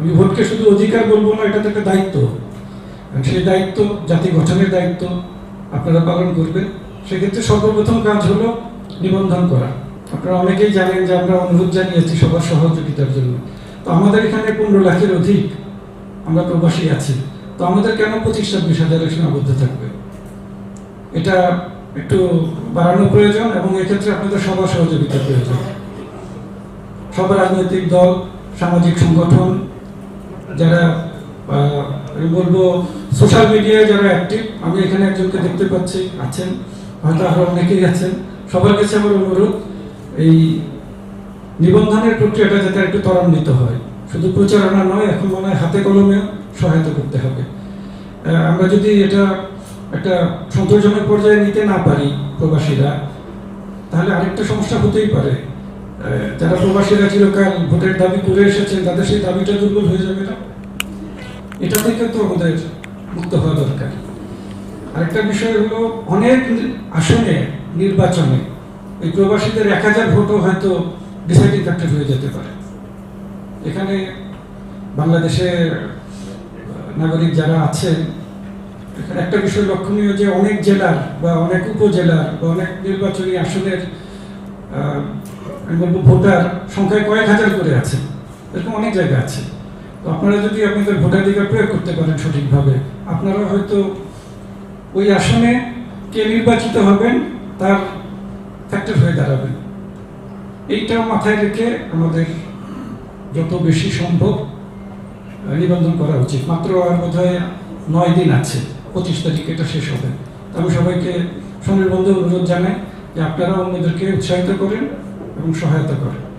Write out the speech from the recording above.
আমি ভোটকে শুধু অধিকার বলব না এটা তো একটা দায়িত্ব। সেই দায়িত্ব, জাতি গঠনের দায়িত্ব আপনারা পালন করবেন। সেক্ষেত্রে সর্বপ্রথম কাজ হলো নিবন্ধন করা। আপনারা অনেকেই জানেন যে আমরা অনুরোধ জানিয়েছি সবার সহযোগিতার জন্য। তো আমাদের এখানে পনেরো লাখের অধিক আমরা প্রবাসী আছি। তো আমাদের কেন পঁচিশ ছাব্বিশ হাজারে সীমাবদ্ধ থাকবে? এটা একটু বাড়ানো প্রয়োজন এবং এক্ষেত্রে আপনাদের সবার সহযোগিতা প্রয়োজন। সব রাজনৈতিক দল, সামাজিক সংগঠন যারা আমি বলব সোশ্যাল মিডিয়ায় যারা অ্যাক্টিভ আমি এখানে একজনকে দেখতে পাচ্ছি, আছেন, হয়তো আরও অনেকেই আছেন। সবার কাছে আমার অনুরোধ, এই নিবন্ধনের প্রক্রিয়াটা যাতে একটু ত্বরান্বিত হয়। শুধু প্রচারণা নয়, এখন মনে হয় হাতে কলমে সহায়তা করতে হবে। আমরা যদি এটা একটা সন্তোষজনক পর্যায়ে নিতে না পারি প্রবাসীরা, তাহলে আরেকটা সমস্যা হতেই পারে। যারা প্রবাসীরা চিরকাল ভোটের দাবি করে এসেছেন তাদের সেই দাবিটা দুর্বল হয়ে যাবে না? এটা থেকে তো আমাদের মুক্ত হওয়া দরকার। আরেকটা বিষয় হলো, অনেক আসনে, নির্বাচনে এই প্রবাসীদের এক হাজার ভোটও হয়তো ডিসাইডিং ফ্যাক্টর হয়ে যেতে পারে। এখানে বাংলাদেশের নাগরিক যারা আছেন, একটা বিষয় লক্ষণীয় যে অনেক জেলার বা অনেক উপজেলার বা অনেক নির্বাচনী আসনের আমি বলব ভোটার সংখ্যায় কয়েক হাজার করে আছে। এরকম অনেক জায়গা আছে। তো আপনারা যদি আপনাদের ভোটাধিকার প্রয়োগ করতে পারেন সঠিকভাবে, আপনারা হয়তো ওই আসনে কে নির্বাচিত হবেন তার ফ্যাক্টর হয়ে দাঁড়াবেন এইটাও মাথায় রেখে আমাদের যত বেশি সম্ভব নিবন্ধন করা উচিত। মাত্র আর বোধ নয় দিন আছে, পঁচিশ তারিখ এটা শেষ হবে। তো আমি সবাইকে স্বনির্বন্ধ অনুরোধ জানাই যে আপনারা অন্যদেরকে উৎসাহিত করেন। এবং সহায়তা করে।